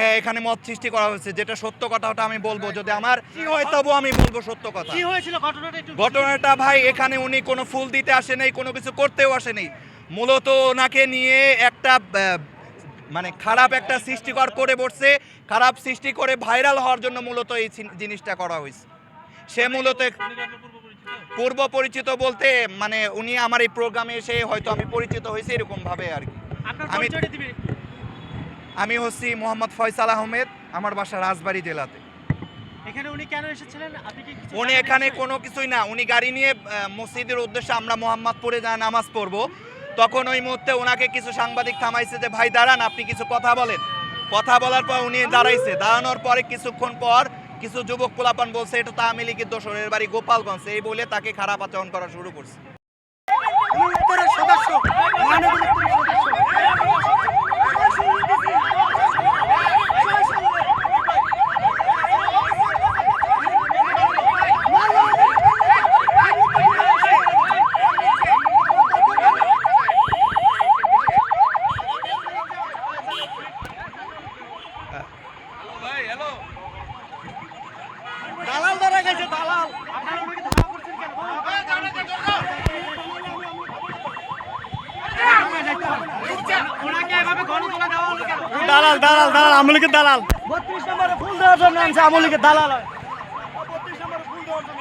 হ্যাঁ এখানে মত সৃষ্টি করা হয়েছে। যেটা সত্য কথা ওটা আমি বলব। যদি আমার কি হয় তবু আমি বলব সত্য কথা। কি হয়েছিল? ঘটনাটা একটু ঘটনাটা ভাই এখানে উনি কোনো ফুল দিতে আসে নাই কোনো কিছু করতেও আসে নাই। মূলত ওনাকে নিয়ে একটা আহ, মানে খারাপ একটা সৃষ্টিকর করে বসছে। খারাপ সৃষ্টি করে ভাইরাল হওয়ার জন্য মূলত এই ছি- জিনিসটা করা হয়েছে। সে মূলত পূর্ব পরিচিত বলতে মানে উনি আমার এই প্রোগ্রামে এসে হয়তো আমি পরিচিত হয়েছি এরকম ভাবে আর কি। আপনার আমি- পরিচয়টা দিবেন একটু। আমি হচ্ছি মোহাম্মদ ফয়সাল আহমেদ আমার বাসা রাজবাড়ি জেলাতে। এখানে উনি কেন এসেছিলেন? আপনি কি উনি এখানে কোনো কিছুই না উনি গাড়ি নিয়ে মসজিদের উদ্দেশ্যে আমরা মোহাম্মদপুরে যা নামাজ পড়ব তখন ওই মুহূর্তে ওনাকে কিছু সাংবাদিক থামাইছে যে ভাই দাঁড়ান আপনি কিছু কথা বলেন। কথা বলার পর উনি দাঁড়াইছে দাঁড়ানোর পরে কিছুক্ষণ পর কিছু যুবক পোলাপান বলছে এটা তো আওয়ামী লীগের দোষরের বাড়ি গোপালগঞ্জ। এই বলে তাকে খারাপ আচরণ করা শুরু করছে। সদস্য দালাল আপনারা ওনাকে ধাওয়া করছেন কেন? দালাল দালাল দালাল আমলিকের দালাল। বত্রিশ নম্বরে ফুল দেওয়ার জন্য আনছে আমলিকের দালাল হয়। বত্রিশ নম্বরে ফুল দেওয়ার জন্য।